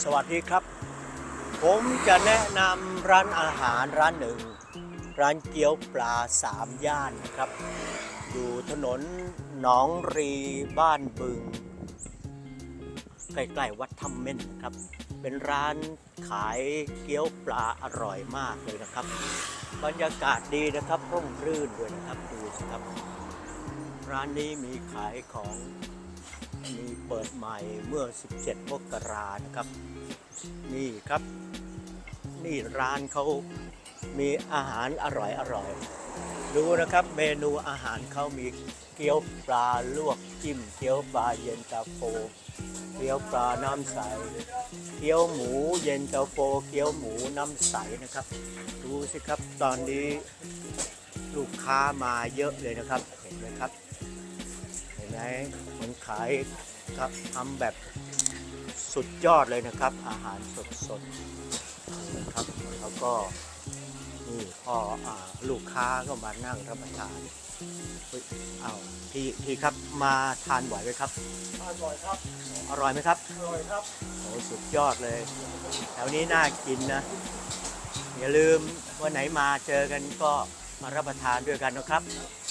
สวัสดีครับ ผมจะแนะนำร้านอาหารร้านหนึ่ง ร้านเกี๊ยวปลาสามย่านนะครับ อยู่ถนนหนองรีบ้านบึง ใกล้ๆวัดถ้ำเม่นนะครับ เป็นร้านขายเกี๊ยวปลาอร่อยมากเลยนะครับ บรรยากาศดีนะครับร่มรื่นด้วยนะครับดูสิครับ ร้านนี้มีขายของ เปิดใหม่เมื่อ 17มกรานะครับ นี่ครับ นี่ร้านเขามีอาหารอร่อยอร่อยดูนะครับเมนูอาหารเขามีเกี๊ยวปลาลวกจิ้มเกี๊ยวปลาเย็นตาโฟเกี๊ยวปลาน้ำใสเกี๊ยวหมูเย็นตาโฟเกี๊ยวหมูน้ำใสนะครับ ดูสิครับตอนนี้ลูกค้ามาเยอะเลยนะครับ เห็นไหมครับ เห็นไหมมันขาย ครับทำแบบสุดยอดเลยนะครับ อาหารสดสดๆนะครับแล้วก็นี่พ่ออาลูกค้าก็มานั่งรับประทานเฮ้ยเอาพี่พี่ครับมาทานบ่อยไหมครับอร่อยครับอร่อยไหมครับอร่อยครับโอ้สุดยอดเลยแถวนี้น่ากินนะอย่าลืมวันไหนมาเจอกันก็ มารับประทานด้วยกันนะครับ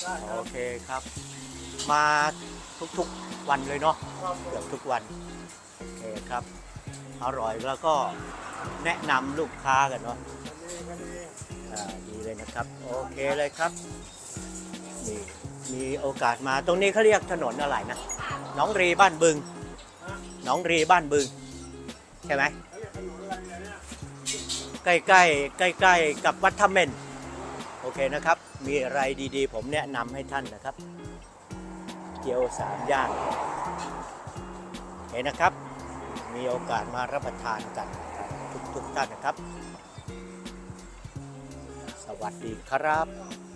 ได้ครัโอบเคครับ มาทุกๆวันเลยเนาะครับเกือบทุกวันโอเคครับ อร่อยแล้วก็แนะนำลูกค้ากันเนาะอันนี้ก็ดีอ่าดีเลยนะครับ โอเคเลยครับนี่มีโอกาสมาตรงนี้เขาเรียกถนนอะไรนะหน้องรีบ้านบึงหน้องรีบ้านบึง ใช่ไหมเขาเรียกขนมอะไรเนี่ยใกล้ใกล้ใกล้ใกล้ๆกับวัดถ้ำเม่น โอเคนะครับ มีอะไรดีๆ ผมแนะนำให้ท่านนะครับ เกี๊ยวสามย่านเห็นนะครับ มีโอกาสมารับประทานกันทุกๆท่านนะครับ สวัสดีครับ